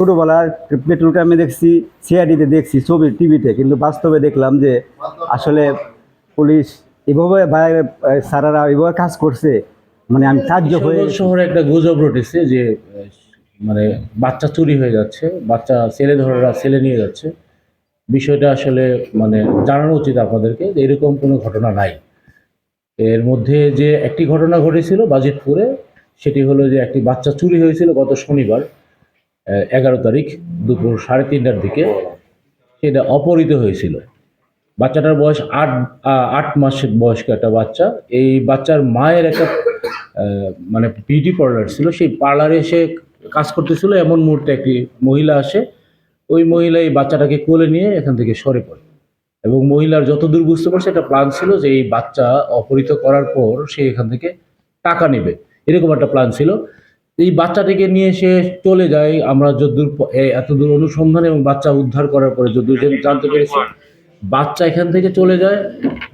ছোটোবেলা পেট্রোল ক্রামে দেখছি সিআইডিতে দেখছি ছবি টিভিতে কিন্তু বাস্তবে দেখলাম যে আসলে পুলিশ এভাবে ভাই সারারা এভাবে কাজ করছে মানে আমি তাজ্য হয়ে শহরে একটা গুজব রটেছে যে মানে বাচ্চা চুরি হয়ে যাচ্ছে বাচ্চা ছেলে ধরেরা ছেলে নিয়ে যাচ্ছে। বিষয়টা আসলে মানে জানানো উচিত আপনাদেরকে যে এরকম কোনো ঘটনা নাই। এর মধ্যে যে একটি ঘটনা ঘটেছিল বাজিতপুরে সেটি হলো যে একটি বাচ্চা চুরি হয়েছিল গত শনিবার। এগারো তারিখ দুপুর সাড়ে তিনটার দিকে সেটা অপহৃত হয়েছিল। বাচ্চাটার বয়স আট আট মাসের বয়স্ক একটা বাচ্চা। এই বাচ্চার মায়ের একটা মানে বিউটি পার্লার ছিল। সেই পার্লারে এসে কাজ করতেছিল। এমন মুহূর্তে একটি মহিলা আসে। ওই মহিলা এই বাচ্চাটাকে কোলে নিয়ে এখান থেকে সরে পড়ে। এবং মহিলার যতদূর বুঝতে পারছে একটা প্ল্যান ছিল যে এই বাচ্চা অপহৃত করার পর সে এখান থেকে টাকা নেবে। এরকম একটা প্ল্যান ছিল। এই বাচ্চাটিকে নিয়ে সে চলে যায় আমরা এ- এতদূর অনুসন্ধান এবং বাচ্চা উদ্ধার করার পরে যতদূর যে- জানতে পেরেছি, বাচ্চা এখান থেকে চলে যায়,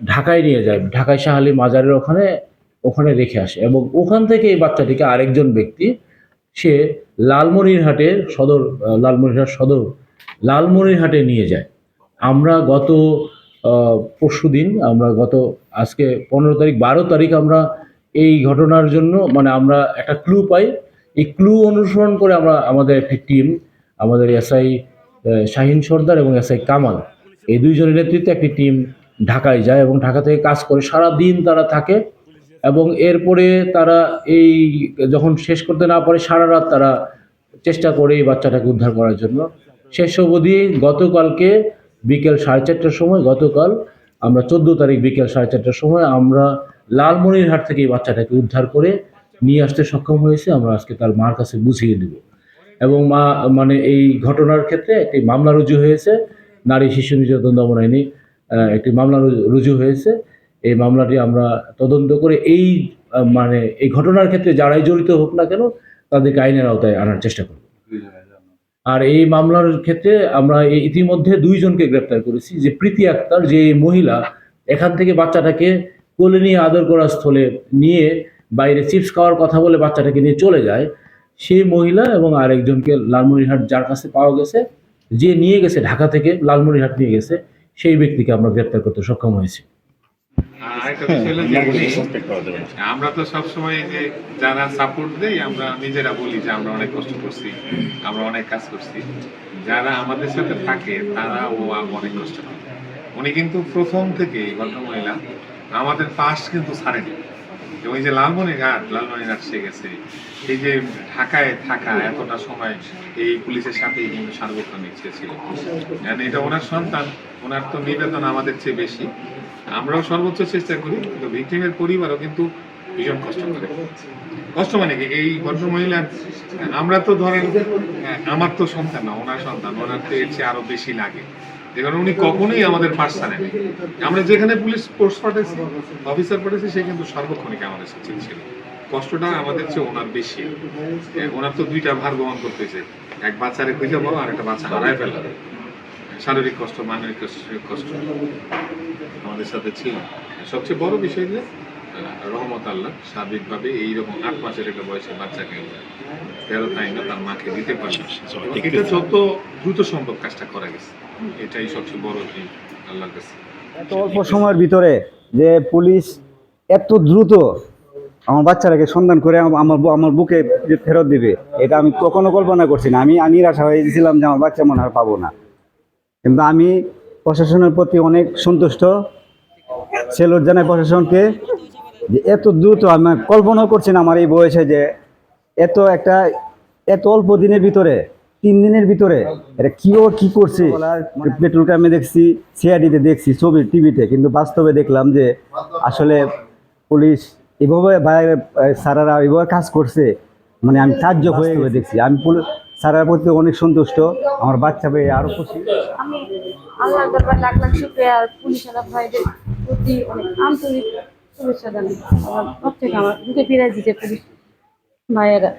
ঢাকায় নিয়ে যায়, ঢাকায় শাহালি মাজারের ওখানে ওখানে রেখে আসে এবং ওখান থেকে এই বাচ্চাটিকে আরেকজন ব্যক্তি, সে লালমনিরহাটের সদর লালমনিরহাট সদর, লালমনিরহাটে নিয়ে যায়। আমরা গত পরশু দিন, আমরা গত আজকে পনেরো তারিখ, বারো তারিখ আমরা এই ঘটনার জন্য মানে আমরা একটা ক্লু পাই এই ক্লু অনুসরণ করে আমরা আমাদের একটি টিম আমাদের এসআই শাহিন সর্দার এবং এসআই কামাল, এই দুইজনের নেতৃত্বে একটি টিম ঢাকায় যায় এবং ঢাকা থেকে কাজ করে সারা দিন তারা থাকে এবং এরপরে তারা এই যখন শেষ করতে না পারে, সারা রাত তারা চেষ্টা করে এই বাচ্চাটাকে উদ্ধার করার জন্য। শেষ অবধি গতকালকে বিকেল সাড়ে চারটার সময়, গতকাল আমরা চোদ্দ তারিখ বিকেল সাড়ে চারটার সময় আমরা লালমনিরহাট থেকে এই বাচ্চাটাকে উদ্ধার করে নিয়ে আসতে সক্ষম হয়েছে, আমরা আজকে তার মার কাছে বুঝিয়ে দেব। এবং মা মানে এই ঘটনার ক্ষেত্রে একটি মামলা রুজু হয়েছে, নারী শিশু নির্যাতন দমন আইনে একটি মামলা রুজু হয়েছে। এই মামলাটি আমরা তদন্ত করে এই মানে এই ঘটনার ক্ষেত্রে যারাই জড়িত হোক না কেন, তাদেরকে আইনের আওতায় আনার চেষ্টা করব। আর এই মামলার ক্ষেত্রে আমরা ইতিমধ্যে দুইজনকে গ্রেপ্তার করেছি, যে প্রীতি আক্তার, যে মহিলা, এখান থেকে বাচ্চাটাকে কোলে নিয়ে আদর করার স্থলে নিয়ে বাইরে চিপস খাওয়ার কথা বলে বাচ্চাটাকে নিয়ে চলে যায় সেই মহিলা এবং আরেকজনকে লালমনিরহাট যার কাছে পাওয়া গেছে যে নিয়ে গেছে ঢাকা থেকে লালমনিরহাট নিয়ে গেছে সেই ব্যক্তিকে আমরা গ্রেপ্তার করতে সক্ষম হয়েছি। আমরা তো সবসময় যে যারা সাপোর্ট দেই আমরা নিজেরা বলি যে আমরা অনেক কষ্ট করছি আমরা অনেক কাজ করছি। যারা আমাদের সাথে থাকে তারা ও অনেক কষ্ট করে। উনি কিন্তু প্রথম থেকে ভদ্রমহিলা আমাদের পাশ কিন্তু ছাড়েনি। এই যে লালমনিরহাট লালমনিরহাট সে গেছে। এই যে ঢাকায় থাকা এতটা সময় এই পুলিশের সাথেই কিন্তু সার্বক্ষণিক সে ছিল। এটা ওনার সন্তান ওনার তো নিবেদন আমাদের চেয়ে বেশি। আমরাও সর্বোচ্চ চেষ্টা করি কিন্তু ভিকটিমের পরিবারও কিন্তু ভীষণ কষ্ট করে। কষ্ট মানে কি? এই ভদ্রমহিলার আমরা তো ধরেন হ্যাঁ, আমার তো সন্তান না ওনার সন্তান ওনার তো এর চেয়ে আরও বেশি লাগে। যে উনি কখনোই আমাদের পার্সানে নেই আমরা যেখানে পুলিশ ফোর্স পাঠাইছি অফিসার পাঠাইছি, সে কিন্তু সর্বক্ষণিক আমাদের সাথে ছিল। কষ্টটা আমাদের চেয়ে ওনার বেশি। ওনার তো দুইটা ভার বহন করতেছে। এক বাচ্চারে খুঁজে পাবো আর একটা বাচ্চা হারায় ফেলা শারীরিক কষ্ট, মানসিক কষ্ট- আমাদের সাথে ছিল। সবচেয়ে বড় বিষয় যে রহমত আল্লাহ স্বাভাবিকভাবে এইরকম আট মাসের একটা বয়সে বাচ্চাকে ফেরত আইনা তার মাকে দিতে পারল এবং এটা যত দ্রুত সম্ভব কাজটা করা গেছে। এটাই সবচেয়ে বড় কি আল্লাহর কাছে। এত অল্প সময়ের ভিতরে যে পুলিশ এত দ্রুত আমার বাচ্চাটাকে সন্ধান করে আমার আমার বুকে যে ফেরত দিবে এটা আমি কখনো কল্পনা করছি না। আমি আমি নিরাশা হয়ে গেছিলাম যে আমার বাচ্চা মনে হয় পাবো না। কিন্তু আমি প্রশাসনের প্রতি অনেক সন্তুষ্ট। সেলুট জানাই প্রশাসনকে যে এত দ্রুত আমি কল্পনাও করছি না আমার এই বয়সে যে এত একটা এত অল্প দিনের ভিতরে তিন দিনের ভিতরে এটা কিও কি করছে? পেট্রোল ক্রামে দেখছি সিআইডিতে দেখছি ছবি টিভিতে কিন্তু বাস্তবে দেখলাম যে আসলে পুলিশ এভাবে ভাই স্যারেরা এভাবে কাজ করছে মানে আমি তাজ্য হয়ে হয়ে দেখছি। আমি পুলিশ স্যারের প্রতি অনেক সন্তুষ্ট আমার বাচ্চা পেয়ে আরও খুশি। আমি আল্লাহর দরবার লাখ লাখ শুক্রিয়া আর পুলিশ ভাইদের প্রতি অনেক আন্তরিক শুভেচ্ছা জানাই। আমার প্রত্যেক আমার পুলিশ ভাইয়েরা।